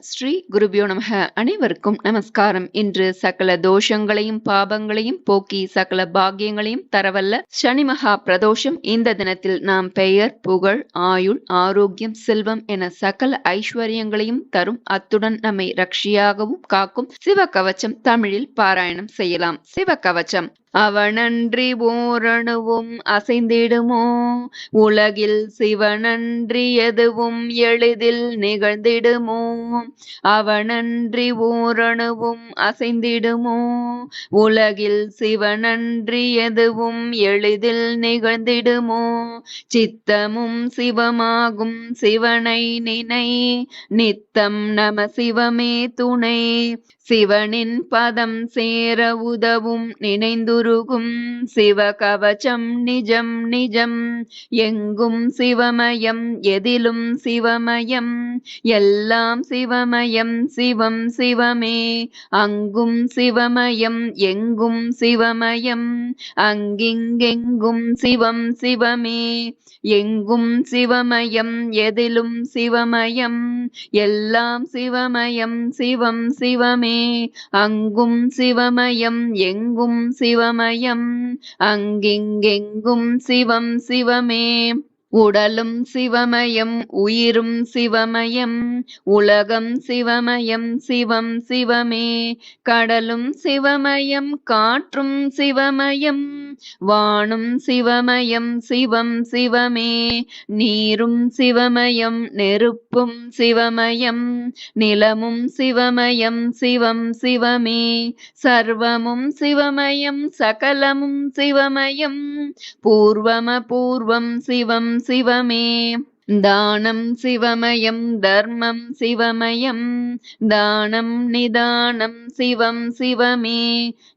ஸ்ரீ குருபியோ நமக. அனைவருக்கும் நமஸ்காரம். இன்று சகல தோஷங்களையும் பாபங்களையும் போக்கி சகல பாக்கியங்களையும் தரவல்ல சனி மகா பிரதோஷம். இந்த தினத்தில் நாம் பெயர் புகழ் ஆயுள் ஆரோக்கியம் செல்வம் என சகல ஐஸ்வர்யங்களையும் தரும். அத்துடன் நம்மை ரக்ஷியாகவும் காக்கும் சிவ கவச்சம் தமிழில் பாராயணம் செய்யலாம். சிவ கவச்சம் அவனன்றி ஓரணுவும் அசைந்திடுமோ? உலகில் சிவனன்றி எதுவும் எளிதில் நிகழ்ந்திடுமோ? அவனன்றி ஓரணுவும் அசைந்திடுமோ? உலகில் சிவனன்றி எதுவும் எளிதில் நிகழ்ந்திடுமோ? சித்தமும் சிவமாகும் சிவனை நினை நித்தம் நம சிவமே துணை. சிவனின் பதம் சேர உதவும் நினைந்துருகும் சிவகவச்சம் நிஜம் நிஜம். எங்கும் சிவமயம் எதிலும் சிவமயம். எல்லாம் சிவமயம் சிவம் சிவமே. அங்கும் சிவமயம் எங்கும் சிவமயம். அங்கிங்கெங்கும் சிவம் சிவமே. எங்கும் சிவமயம் எதிலும் சிவமயம். எல்லாம் சிவமயம் சிவம் சிவமே. அங்கும் சிவமயம் எங்கும் சிவமயம் அங்கிங்கெங்கும் சிவம் சிவமே. உடலும் சிவமயம் உயிரும் சிவமயம் உலகம் சிவமயம் சிவம் சிவமே. கடலும் சிவமயம் காற்றும் சிவமயம் வானும் சிவமயம் சிவம் சிவமே. நீரும் சிவமயம் நெருப்பும் சிவமயம் நிலமும் சிவமயம் சிவம் சிவமே. சர்வமும் சிவமயம் சகலமும் சிவமயம் பூர்வம பூர்வம் சிவம் சிவமே தானம் சிவமயம் தர்மம் சிவமயம் தானம் நிதானம் சிவம் சிவமே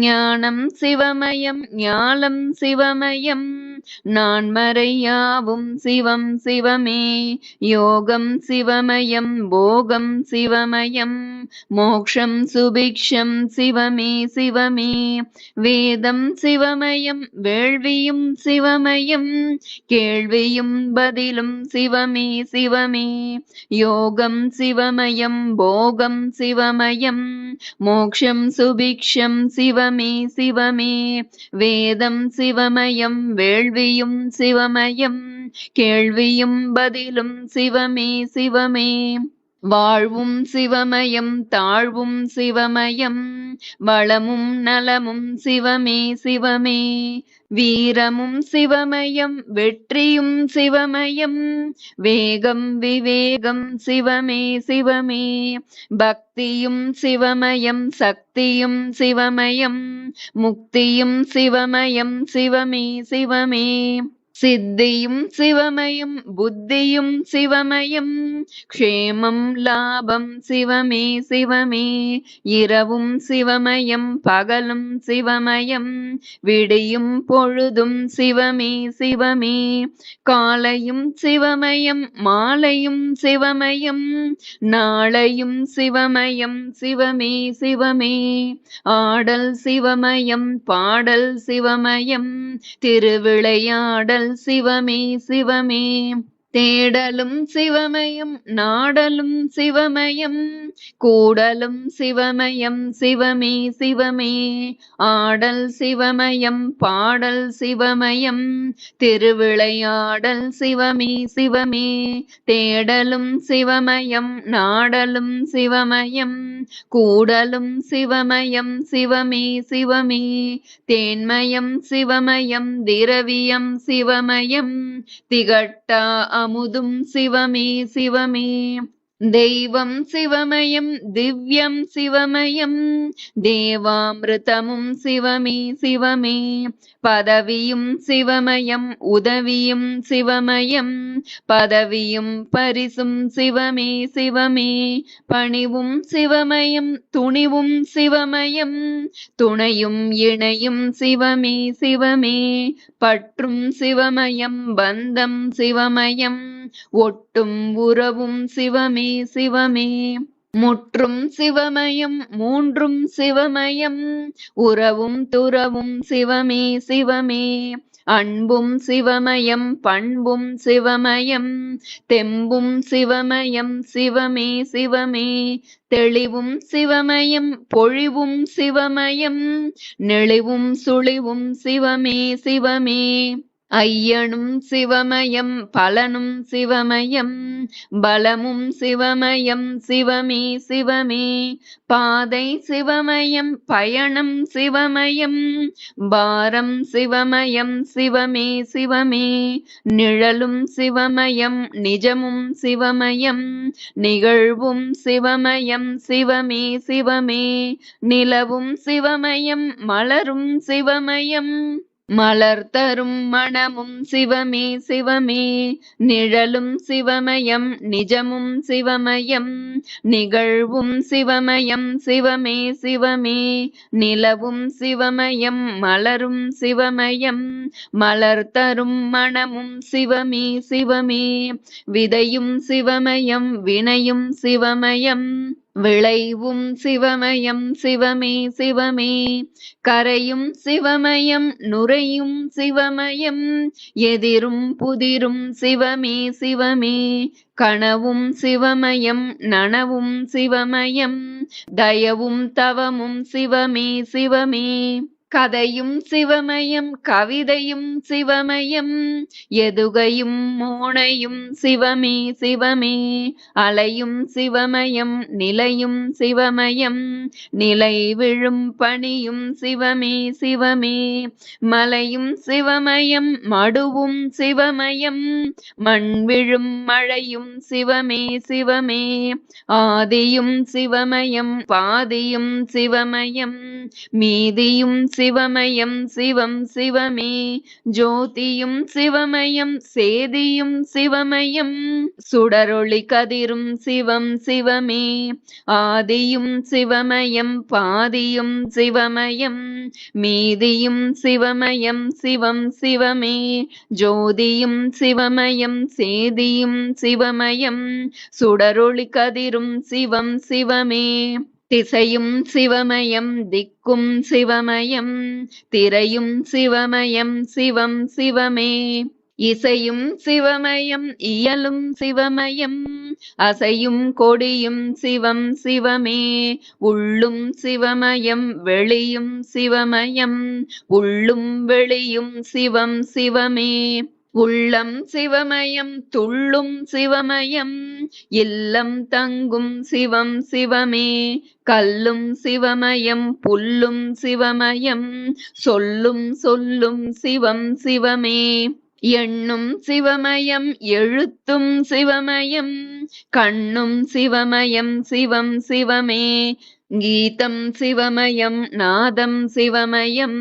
ஞானம் சிவமயம் ஞாலம் சிவமயம் நான்மறையாவும் சிவம் சிவமே யோகம் சிவமயம் போகம் சிவமயம் மோக்ஷம் சுபிக்ஷம் சிவமே சிவமே வேதம் சிவமயம் வேள்வியும் சிவமயம் கேள்வியும் பதிலும் சிவ சிவமே சிவமே. யோகம் சிவமயம் போகம் சிவமயம். மோக்ஷம் சுபிக்ஷம் சிவமே சிவமே. வேதம் சிவமயம் வேள்வியும் சிவமயம். கேள்வியும் பதிலும் சிவமே சிவமே. வாழ்வும் சிவமயம் தாழ்வும் சிவமயம் வளமும் நலமும் சிவமே சிவமே. வீரமும் சிவமயம் வெற்றியும் சிவமயம் வேகம் விவேகம் சிவமே சிவமே. பக்தியும் சிவமயம் சக்தியும் சிவமயம் முக்தியும் சிவமயம் சிவமே சிவமே. சித்தியும் சிவமயம் புத்தியும் சிவமயம் க்ஷேமம் லாபம் சிவமே சிவமே இரவும் சிவமயம் பகலும் சிவமயம் விடியும் பொழுதும் சிவமே சிவமே காலையும் சிவமயம் மாலையும் சிவமயம் நாளையும் சிவமயம் சிவமே சிவமே ஆடல் சிவமயம் பாடல் சிவமயம் திருவிளையாடல் சிவமே சிவமே. தேடலும் சிவமயம் நாடலும் சிவமயம் கூடலும் சிவமயம் சிவமே சிவமே. ஆடல் சிவமயம் பாடல் சிவமயம் திருவிளையாடல் சிவமே சிவமே. தேடலும் சிவமயம் நாடலும் சிவமயம் கூடலும் சிவமயம் சிவமே சிவமே. தேன்மயம் சிவமயம் திரவியம் சிவமயம் திகட்டா அமுதும் சிவமே சிவமே. தெய்வம் சிவமயம் திவ்யம் சிவமயம் தேவாமிருதமும் சிவமே சிவமே. பதவியும் சிவமயம் உதவியும் சிவமயம் பதவியும் பரிசும் சிவமே சிவமே. பணிவும் சிவமயம் துணிவும் சிவமயம் துணையும் இணையும் சிவமே சிவமே. பற்றும் சிவமயம் பந்தம் சிவமயம் ஒட்டும் உறவும் சிவமே சிவமே. முற்றும் சிவமயம் மூன்றும் சிவமயம். உறவும் துறவும் சிவமே சிவமே. அன்பும் சிவமயம் பண்பும் சிவமயம். தெம்பும் சிவமயம் சிவமே சிவமே. தெளிவும் சிவமயம் பொழிவும் சிவமயம். நெளிவும் சுழிவும் சிவமே சிவமே. ஐயனும் சிவமயம் பலனும் சிவமயம் பலமும் சிவமயம் சிவமே சிவமே. பாதை சிவமயம் பயணம் சிவமயம் பாரம் சிவமயம் சிவமே சிவமே. நிழலும் சிவமயம் நிஜமும் சிவமயம் நிகழ்வும் சிவமயம் சிவமே சிவமே. நிலவும் சிவமயம் மலரும் சிவமயம். மலர் தரும் மணமும் சிவமே சிவமே. நிழலும் சிவமயம் நிஜமும் சிவமயம். நிகழ்வும் சிவமயம் சிவமே சிவமே. நிலவும் சிவமயம் மலரும் சிவமயம். மலர் தரும் மணமும் சிவமே சிவமே. விதையும் சிவமயம் வினையும் சிவமயம். விளைவும் சிவமயம் சிவமே சிவமே. கரையும் சிவமயம் நுரையும் சிவமயம். எதிரும் புதிரும் சிவமே சிவமே. கனவும் சிவமயம் நனவும் சிவமயம். தயவும் தவமும் சிவமே சிவமே. கதையும் சிவமயம் கவிதையும் சிவமயம் எதுகையும் மோனையும் சிவமே சிவமே. அலையும் சிவமயம் நிலையும் சிவமயம் நிலை விழும் பணியும் சிவமே சிவமே. மலையும் சிவமயம் மடுவும் சிவமயம் மண் விழும் மழையும் சிவமே சிவமே. ஆதியும் சிவமயம் பாதியும் சிவமயம் மீதியும் சிவமயம் சிவம் சிவமே. ஜோதியும் சிவமயம் சேதியும் சிவமயம். சுடரொளி கதிரும் சிவம் சிவமே. ஆதியும் சிவமயம் பாதியும் சிவமயம். மீதியும் சிவமயம் சிவம் சிவமே. ஜோதியும் சிவமயம் சேதியும் சிவமயம். சுடரொளி கதிரும் சிவம் சிவமே. திசையும் சிவமயம் திக்கும் சிவமயம் திரையும் சிவமயம் சிவம் சிவமே. இசையும் சிவமயம் இயலும் சிவமயம் அசையும் கொடியும் சிவம் சிவமே. உள்ளும் சிவமயம் வெளியும் சிவமயம் உள்ளும் வெளியும் சிவம் சிவமே. உள்ளம் சிவமயம் துள்ளும் சிவமயம் இல்லம் தங்கும் சிவம் சிவமே கல்லும் சிவமயம் புல்லும் சிவமயம் சொல்லும் சொல்லும் சிவம் சிவமே எண்ணும் சிவமயம் எழுத்தும் சிவமயம் கண்ணும் சிவமயம் சிவம் சிவமே. கீதம் சிவமயம் நாதம் சிவமயம்.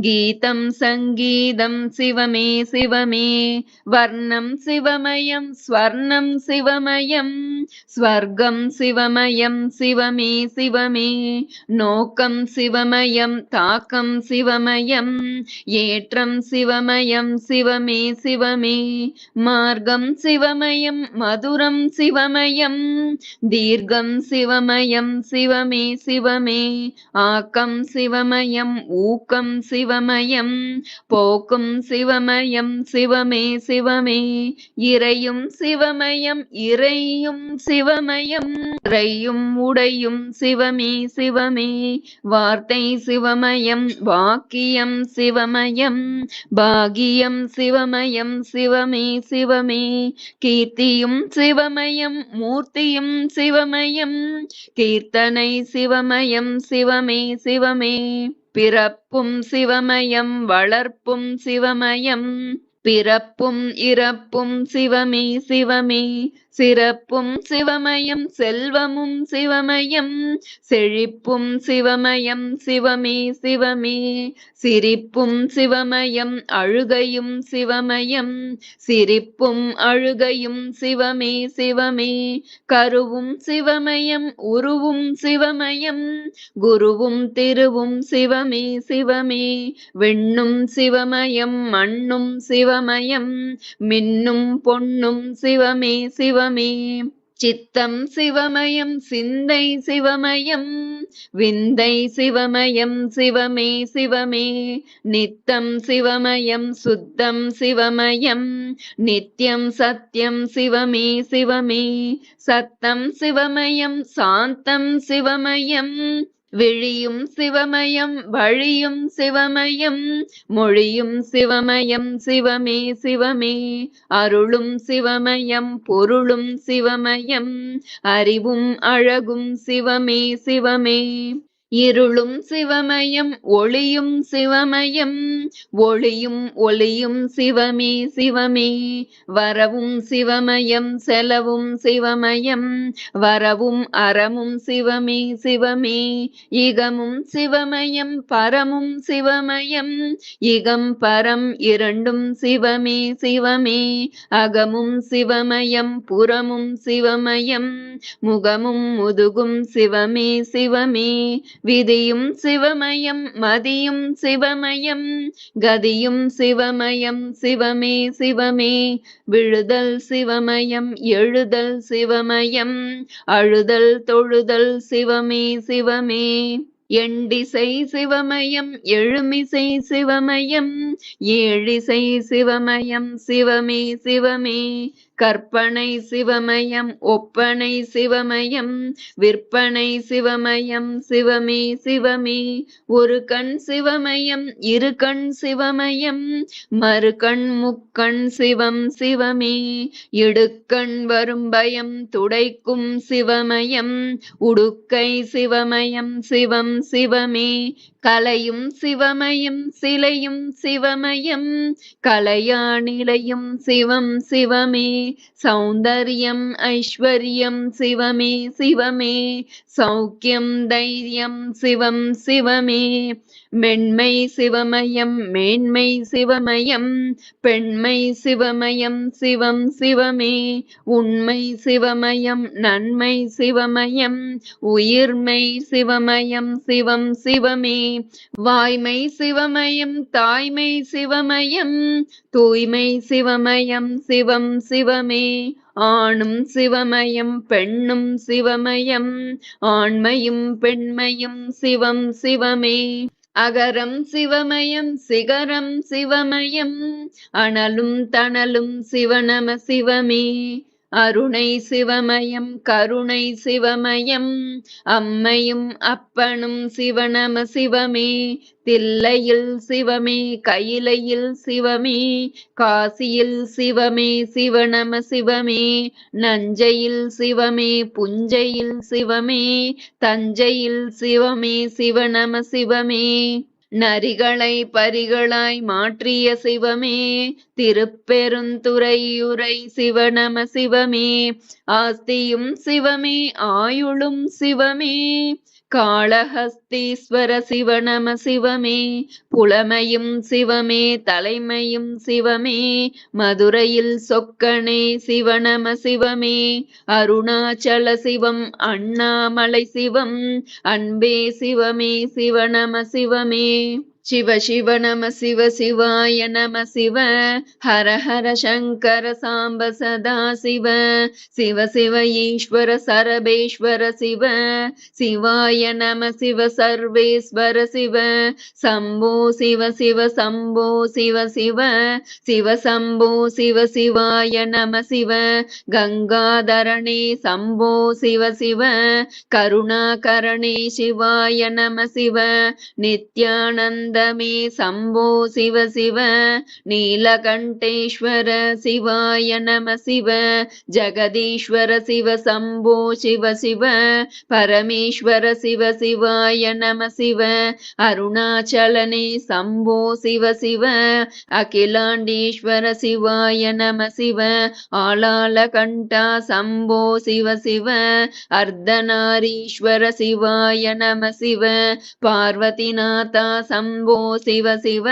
கீதம் சங்கீதம் சிவமே சிவமே. வர்ணம் சிவமயம் ஸ்வர்ணம் சிவமயம். ஸ்வர்க்கம் சிவமயம் சிவமே சிவமே. நோக்கம் சிவமயம் தாக்கம் சிவமயம். ஏற்றம் சிவமயம் சிவமே சிவமே. மார்க்கம் சிவமயம் மதுரம் சிவமயம். தீர்க்கம் சிவமயம் சிவமே சிவமே. ஆக்கம் சிவமயம் ஊக்கம் சிவமயம். போக்கும் சிவமயம் சிவமே சிவமே. இறையும் சிவமயம் இறையும் சிவமயம். இறையும் உடையும் சிவமே சிவமே. வார்த்தை சிவமயம் வாக்கியம் சிவமயம் பாகியம் சிவமயம் சிவமே சிவமே. கீர்த்தியும் சிவமயம் மூர்த்தியும் சிவமயம். கீர்த்தனை சிவமயம் சிவமே சிவமே. பிறப்பும் சிவமயம் வளர்ப்பும் சிவமயம். பிறப்பும் இறப்பும் சிவமே சிவமே. சிறப்பும் சிவமயம் செல்வமும் சிவமயம் செழிப்பும் சிவமயம் சிவமே சிவமே. சிரிப்பும் சிவமயம் அழுகையும் சிவமயம் சிரிப்பும் அழுகையும் சிவமே சிவமே. கருவும் சிவமயம் உருவும் சிவமயம் குருவும் திருவும் சிவமே சிவமே. விண்ணும் சிவமயம் மண்ணும் சிவமயம் மின்னும் பொன்னும் சிவமே शिवमे चित्तं शिवमयं सिन्दै शिवमयं विन्दै शिवमयं शिवमे शिवमे नित्यं शिवमयं शुद्धं शिवमयं नित्यं सत्यं शिवमे शिवमे सत्तं शिवमयं शान्तं शिवमयम् விழியும் சிவமயம் வழியும் சிவமயம் மொழியும் சிவமயம் சிவமே சிவமே. அருளும் சிவமயம் பொருளும் சிவமயம் அறிவும் அழகும் சிவமே சிவமே. இருளும் சிவமயம் ஒளியும் சிவமயம். ஒளியும் ஒளியும் சிவமே சிவமே. வரவும் சிவமயம் செலவும் சிவமயம். வரவும் அறமும் சிவமே சிவமே. இகமும் சிவமயம் பரமும் சிவமயம். இகம் பரம் இரண்டும் சிவமே சிவமே. அகமும் சிவமயம் புறமும் சிவமயம். முகமும் முதுகும் சிவமே சிவமே. விதியும் சிவமயம் மதியும் சிவமயம் கதியும் சிவமயம் சிவமே சிவமே. விழுதல் சிவமயம் எழுதல் சிவமயம் அழுதல் தொழுதல் சிவமே சிவமே. எண்டிசை சிவமயம் எழுமிசை சிவமயம் ஏழிசை சிவமயம் சிவமே சிவமே. கற்பனை சிவமயம் ஒப்பனை சிவமயம் விற்பனை சிவமயம் சிவமே சிவமே. ஒரு கண் சிவமயம் இரு கண் சிவமயம் மறு கண் முக்கண் சிவம் சிவமே. இடுக்கண் வரும் பயம் துடைக்கும் சிவமயம் உடுக்கை சிவமயம் சிவம் சிவமே. கலையும் சிவமயம் சிலையும் சிவமயம் கலையா நிலையும் சிவம் சிவமே சௌந்தர்யம் ஐஸ்வர்யம் சிவமே சிவமே சௌக்கியம் தைரியம் சிவம் சிவமே மென்மை சிவமயம் மேன்மை சிவமயம் பெண்மை சிவமயம் சிவம் சிவமே. உண்மை சிவமயம் நன்மை சிவமயம் உயிர்மை சிவமயம் சிவம் சிவமே. வாய்மை சிவமயம் தாய்மை சிவமயம் தூய்மை சிவமயம் சிவம் சிவமே. ஆணும் சிவமயம் பெண்ணும் சிவமயம் ஆண்மையும் பெண்மையும் சிவம் சிவமே. அகரம் சிவமயம் சிகரம் சிவமயம் அனலும் தணலும் சிவநம சிவமே. அருணை சிவமயம் கருணை சிவமயம் அம்மையும் அப்பனும் சிவனம சிவமே தில்லையில் சிவமே கையிலையில் சிவமே காசியில் சிவமே சிவனம சிவமே நஞ்சையில் சிவமே புஞ்சையில் சிவமே தஞ்சையில் சிவமே சிவனம சிவமே. நரிகளை பரிகளாய் மாற்றிய சிவமே திருப்பெருந்துறையுரை சிவநம சிவமே. ஆஸ்தியும் சிவமே ஆயுளும் சிவமே. காளஹஸ்தீஸ்வர சிவநம சிவமே புலமையும் சிவமே தலைமையும் சிவமே மதுரையில் சொக்கனே சிவநம சிவமே அருணாச்சல சிவம் அண்ணாமலை சிவம் அன்பே சிவமே சிவநம சிவமே. சிவ சிவ நம சிவ சிவாய நம சிவ. ஹர ஹர சங்கர சாம்ப சதா சிவ. சிவ சிவ ஈஸ்வர சரபேஸ்வர சிவ. சிவாய நம சிவ சர்வேஸ்வர சிவ. சம்போ சிவ சிவ சம்போ சிவ சிவ. சிவ சம்போ சிவ சிவாய நம சிவ. கங்காதரணே சம்போ சிவ சிவ. கருணாகரணே சிவாய நம சிவ. நித்யானந்த ஆனந்தமே சம்போ சிவ சிவ நீலகண்டேஸ்வர சிவாய நம சிவ ஜெகதீஸ்வர சிவ சம்போ சிவ சிவ பரமேஸ்வர சிவ சிவாய நம சிவ அருணாச்சலனே சம்போ சிவ சிவ அகிலாண்டீஸ்வர சிவாய நம சிவ ஆளாள கண்டா சம்போ சிவ சிவ அர்த்தநாரீஸ்வர சிவாய நம சிவ பார்வதிநாதா சம்போ శంభో శివ శివ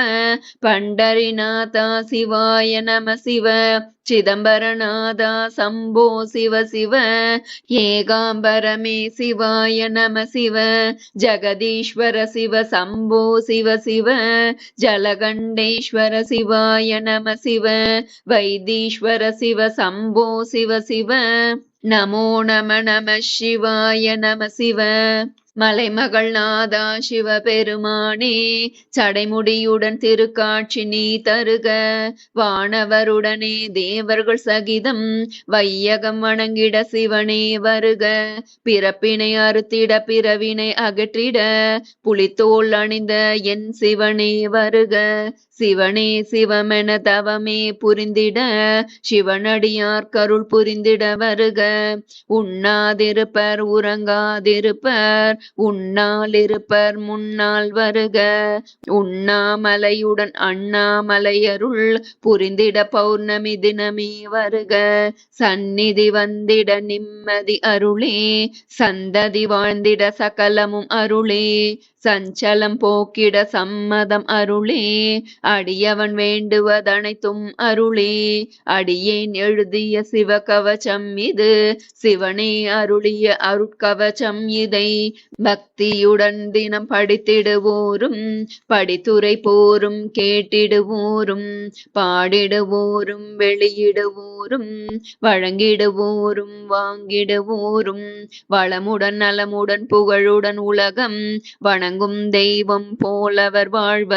పండరినాథ శివాయ నమ శివ ಚಿದಂಬರನಾದ ಸಂಭೋ ಶಿವ ಶಿವ ಏಕಾಂಬರಮೇ ಶಿವಾಯ ನಮ ಶಿವ ಜಗದೀಶ್ವರ ಶಿವ ಸಂಭೋ ಶಿವ ಶಿವ ಜಲಗಂಡೇಶ್ವರ ಶಿವಾಯ ನಮ ಶಿವ ವೈದೀಶ್ವರ ಶಿವ ಸಂಭೋ ಶಿವ ಶಿವ ನಮೋ ನಮ ನಮ ಶಿವಾಯ ನಮ ಶಿವ மலைமகள் நாதா சிவபெருமானே சடைமுடியுடன் திருக்காட்சி நீ தருக. வானவருடனே தேவர்கள் சகிதம் வையகம் வணங்கிட சிவனே வருக. பிறப்பினை அறுத்திட பிறவினை அகற்றிட புலித்தோல் அணிந்த என் சிவனே வருக. சிவனே சிவமென தவமே புரிந்திட சிவனடியார் கருள் புரிந்திட வருக. உண்ணாதிருப்பர் உறங்காதிருப்பர் உண்ணால் இருப்பர் முன்னால் வருக. உண்ணாமலையுடன் அண்ணாமலையருள் புரிந்திட பௌர்ணமி தினமே வருக. சந்நிதி வந்திட நிம்மதி அருளே சந்ததி வாழ்ந்திட சகலமும் அருளே. சஞ்சலம் போக்கிட சம்மதம் அருளே. அடியவன் வேண்டுவதனைத்தும் அருளே. அடியேன் எழுதிய சிவகவச்சம் இது. சிவனே அருளிய அருட்கவச்சம் இதை. பக்தியுடன் தினம் படித்திடுவோரும். படித்துரை போரும் கேட்டிடுவோரும். பாடிடுவோரும் வெளியிடுவோரும். வழங்கிடுவோரும் வாங்கிடுவோரும். வளமுடன் நலமுடன் புகழுடன் உலகம். வணங்கும் தெய்வம் போலவர் வாழ்வ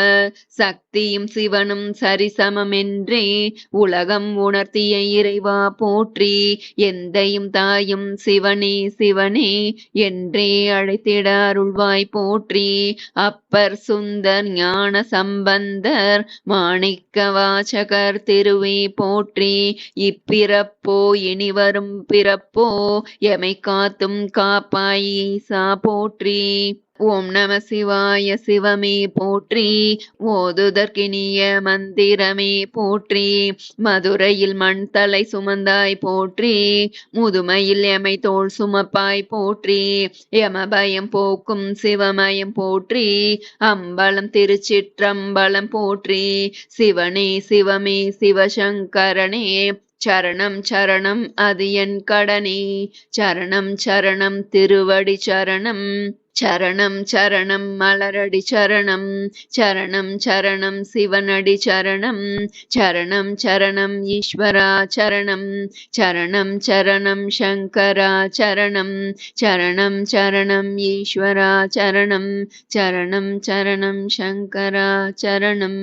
சக்தியும் சிவனும் சரிசமம் என்றே உலகம் உணர்த்திய இறைவா போற்றி எந்தையும் தாயும் சிவனே சிவனே என்றே அழைத்திட அருள்வாய் போற்றி. அப்பர் சுந்தர் ஞான சம்பந்தர் மாணிக்க வாசகர் திருவே போற்றி. இப்பிறப்போ இனி வரும் பிறப்போ எமை காத்தும் காப்பாயீசா போற்றி. ஓம் நம சிவாய சிவமே போற்றி. ஓதுதற்கினிய மந்திரமே போற்றி. மதுரையில் மண் தலை சுமந்தாய் போற்றி. முதுமையில் எமை தோல் சுமப்பாய் போற்றி. யமபயம் போக்கும் சிவமயம் போற்றி. அம்பலம் திருச்சிற்றம்பலம் போற்றி. சிவனே சிவமே சிவசங்கரனே. சரணம் சரணம் அது என் கடனே. சரணம் சரணம் திருவடி சரணம். சரணம் சரணம் மலரடி சரணம் சரணம் சரணம் சிவனடி சரணம் சரணம் சரணம் ஈஸ்வரா சரணம் சரணம் சரணம் சங்கரா சரணம் சரணம் சரணம் ஈஸ்வரா சரணம் சரணம் சரணம் சங்கரா சரணம்